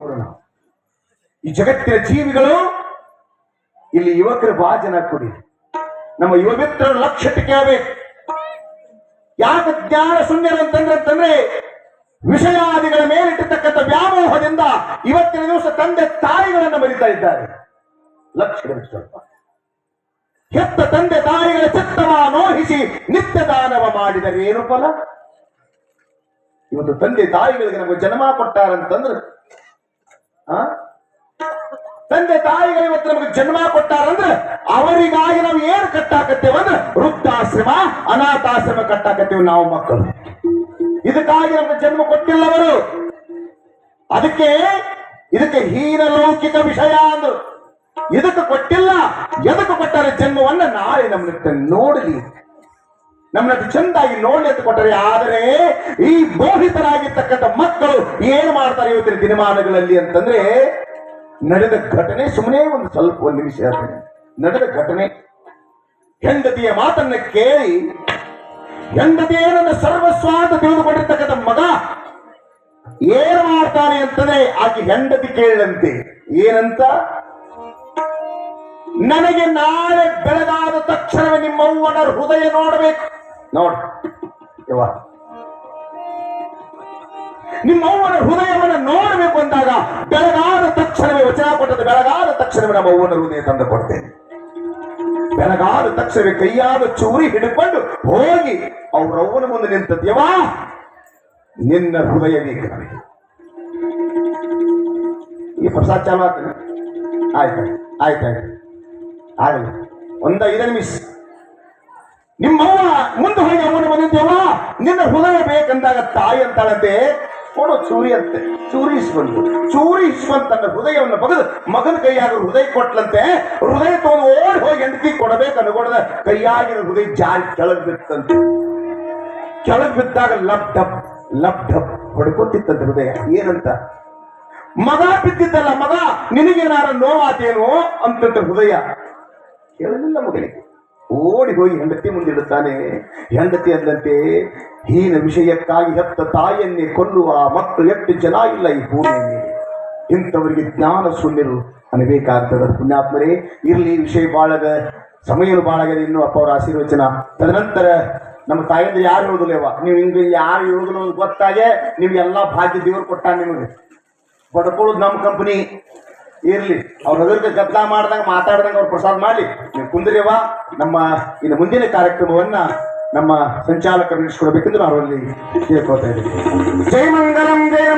ನೋಡೋಣ. ಈ ಜಗತ್ತಿನ ಜೀವಿಗಳು ಇಲ್ಲಿ ಯುವಕರು ಬಹಳ ಜನ ಕೊಡಿ ನಮ್ಮ ಯುವ ಮಿತ್ರರು ಲಕ್ಷ್ಯತೆ ಕೇಳಬೇಕು ಯಾಕೆ ಜ್ಞಾನ ಸುಂದರ ಅಂತಂದ್ರೆ ಅಂತಂದ್ರೆ ವಿಷಯಾದಿಗಳ ಮೇಲಿಟ್ಟಿರ್ತಕ್ಕಂಥ ವ್ಯಾಮೋಹದಿಂದ ಇವತ್ತಿನ ದಿವಸ ತಂದೆ ತಾಯಿಗಳನ್ನ ಮರಿತಾ ಇದ್ದಾರೆ ಲಕ್ಷ ಸ್ವಲ್ಪ ಹೆತ್ತ ತಂದೆ ತಾಯಿಗಳ ಚಿತ್ತವ ನೋಹಿಸಿ ನಿತ್ಯ ದಾನವ ಮಾಡಿದರೆ ಏನು ಫಲ ಇವತ್ತು ತಂದೆ ತಾಯಿಗಳಿಗೆ ನಮಗೆ ಜನ್ಮ ಕೊಟ್ಟಾರಂತಂದ್ರೆ? ತಂದೆ ತಾಯಿಗಳು ಇವತ್ತು ನಮಗೆ ಜನ್ಮ ಕೊಟ್ಟಾರಂದ್ರೆ ಅವರಿಗಾಗಿ ನಾವು ಏನು ಕಟ್ಟಾಕತ್ತೇವೆ ಅಂದ್ರೆ ವೃದ್ಧಾಶ್ರಮ, ಅನಾಥಾಶ್ರಮ ಕಟ್ಟಾಕತ್ತೇವೆ ನಾವು ಮಕ್ಕಳು. ಇದಕ್ಕಾಗಿ ನಮಗೆ ಜನ್ಮ ಕೊಟ್ಟಿಲ್ಲ ಅವರು ಅದಕ್ಕೆ ಇದಕ್ಕೆ ಹೀನ ಲೌಕಿಕ ವಿಷಯ ಅಂದ್ರು. ಇದಕ್ಕೆ ಕೊಟ್ಟಿಲ್ಲ, ಎದಕ್ಕೆ ಕೊಟ್ಟರೆ ಜನ್ಮವನ್ನ ನಾಳೆ ನಮ್ಮನ್ನ ನೋಡಲಿ. ನಮ್ಮನ್ನ ಚಂದಾಗಿ ನೋಡ್ಲಿ ಅಂತ ಕೊಟ್ಟರೆ, ಆದರೆ ಈ ಮೋಹಿತರಾಗಿರ್ತಕ್ಕಂಥ ಮಕ್ಕಳು ಏನು ಮಾಡ್ತಾರೆ ಇವತ್ತಿನ ದಿನಮಾನಗಳಲ್ಲಿ ಅಂತಂದ್ರೆ, ನಡೆದ ಘಟನೆ ಸುಮ್ಮನೆ ಒಂದು ಸ್ವಲ್ಪ ಒಂದು ನಿಮಿಷ ನಡೆದ ಘಟನೆ. ಹೆಂಡತಿಯ ಮಾತನ್ನ ಕೇಳಿ, ಹೆಂಡತಿಯೇ ನನ್ನ ಸರ್ವಸ್ವ ತಿಳಿದುಕೊಂಡಿರ್ತಕ್ಕಂಥ ಮಗ ಏನು ಮಾಡ್ತಾನೆ ಅಂತಂದ್ರೆ, ಆಕೆ ಹೆಂಡತಿ ಕೇಳಂತೆ. ಏನಂತ? ನನಗೆ ನಾಳೆ ಬೆಳಗಾದ ತಕ್ಷಣವೇ ನಿಮ್ಮವ್ವನ ಹೃದಯ ನೋಡಬೇಕು. ನೋಡ್. ನಿಮ್ಮವ್ವನ ಹೃದಯವನ್ನು ನೋಡಬೇಕು ಅಂದಾಗ ಬೆಳಗಾದ ತಕ್ಷಣವೇ ವಚನ ಕೊಟ್ಟದ್ದು ಬೆಳಗಾದ ತಕ್ಷಣವೇ ನಮ್ಮ ಅವ್ವನ ಹೃದಯ ತಂದು ಕೊಡ್ತೇನೆ. ಬೆಳಗಾದ ತಕ್ಷಣವೇ ಕೈಯಾದ ಚೂರಿ ಹಿಡ್ಕೊಂಡು ಹೋಗಿ ಅವ್ರ ಮುಂದೆ ಮುಂದೆ ದೇವಾ, ನಿನ್ನ ಹೃದಯ ಬೇಕು ನನಗೆ ಈ ಪ್ರಸಾದ ಚಾಲು ಆಗ್ತದೆ. ಆಯ್ತು ಆಯ್ತಾಯ್ತು ಆಗಲಿ. ಒಂದ ಐದು ನಿಮಿಷ. ನಿಮ್ಮವ್ವ ಮುಂದೆ ಹೋಗಿ ಅವನ ಬಂದಿದ್ದೇವ ನಿನ್ನ ಹೃದಯ ಬೇಕಂದಾಗ ತಾಯಿ ಅಂತಾಳಂತೆ ಕೊಡು ಚೂರಿ ಅಂತೆ ಚೂರಿ ಇಸ್ಕೊಂಡು ಚೂರಿ ಇಸ್ಕೊಂಡ್ ತನ್ನ ಹೃದಯವನ್ನು ಬಗೆದು ಮಗನ ಕೈಯಾಗ ಹೃದಯ ಕೊಟ್ಲಂತೆ, ಹೃದಯ ತಗೊಂಡು ಓಡಿ ಹೋಗಿ ಹೆಂಡತಿ ಕೊಡಬೇಕು ಅನ್ಕೊಡದ ಕೈಯಾಗಿನ ಹೃದಯ ಜಾರಿ ಕೆಳಗೆ ಬಿತ್ತಂತೆ. ಕೆಳಗೆ ಬಿದ್ದಾಗ ಲಬ್ ಡಬ್ ಲಬ್ ಡಬ್ ಹೊಡ್ಕೊತಿತ್ತಂತೆ ಹೃದಯ. ಏನಂತ? ಮಗ ಬಿದ್ದಿದ್ದಲ್ಲ ಮಗ, ನಿನಗೇನಾರ ನೋವಾತೇನು ಅಂತ ಹೃದಯ. ಕೇಳಲಿಲ್ಲ ಮಗನಿಗೆ. ಓಡಿ ಹೋಗಿ ಹೆಂಡತಿ ಮುಂದಿಡುತ್ತಾನೆ ಹೆಂಡತಿ ಅಂದಂತೆ ಹೀನ ವಿಷಯಕ್ಕಾಗಿ ಹೆತ್ತ ತಾಯಿಯನ್ನೇ ಕೊಲ್ಲುವ ಮಕ್ಕಳು ಎಷ್ಟು ಜನ ಇಲ್ಲ ಈ ಭೂಮಿಯಲ್ಲಿ. ಇಂಥವರಿಗೆ ಜ್ಞಾನ ಶೂನ್ಯರು ಅನ್ಬೇಕಾಗ್ತದ. ಪುಣ್ಯಾತ್ಮರೇ, ಇರಲಿ ವಿಷಯ ಬಾಳದ ಸಮಯನು ಬಾಳಗದೆ ಇನ್ನು ಅಪ್ಪ ಅವರ ಆಶೀರ್ವಚನ. ತದನಂತರ ನಮ್ಮ ತಾಯಿಯಿಂದ ಯಾರು ಹೇಳುದಿಲ್ಲವ ನೀವು ಹಿಂಗೆ ಯಾರು ಹೇಳುದಿಲ್ಲ ಗೊತ್ತಾಗೆ ಗೊತ್ತಾಗೆ ನಿಮ್ಗೆಲ್ಲ ಭಾಗ್ಯ ದೇವರು ಕೊಟ್ಟ ನಿಮಗೆ. ಪಡ್ಕೊಳ್ಳೋದು ನಮ್ಮ ಕಂಪನಿ ಇರ್ಲಿ. ಅವ್ರ ಎದುರಿಗೆ ಗದ್ದಲ ಮಾಡ್ದಂಗ ಮಾತಾಡ್ದಂಗ ಅವ್ರು ಪ್ರಸಾದ ಮಾಡಿ ನೀವು ಕುಂದ್ರಿವ ನಮ್ಮ ಇನ್ನು ಮುಂದಿನ ಕಾರ್ಯಕ್ರಮವನ್ನ ನಮ್ಮ ಸಂಚಾಲಕರು ನಡೆಸ್ಕೊಡ್ಬೇಕೆಂದು ನಾವು ಅಲ್ಲಿ ಕೇಳ್ಕೊತಾ ಇದ್ದೀವಿ. ಜೈ ಮಂಗಲಂ ಜಯ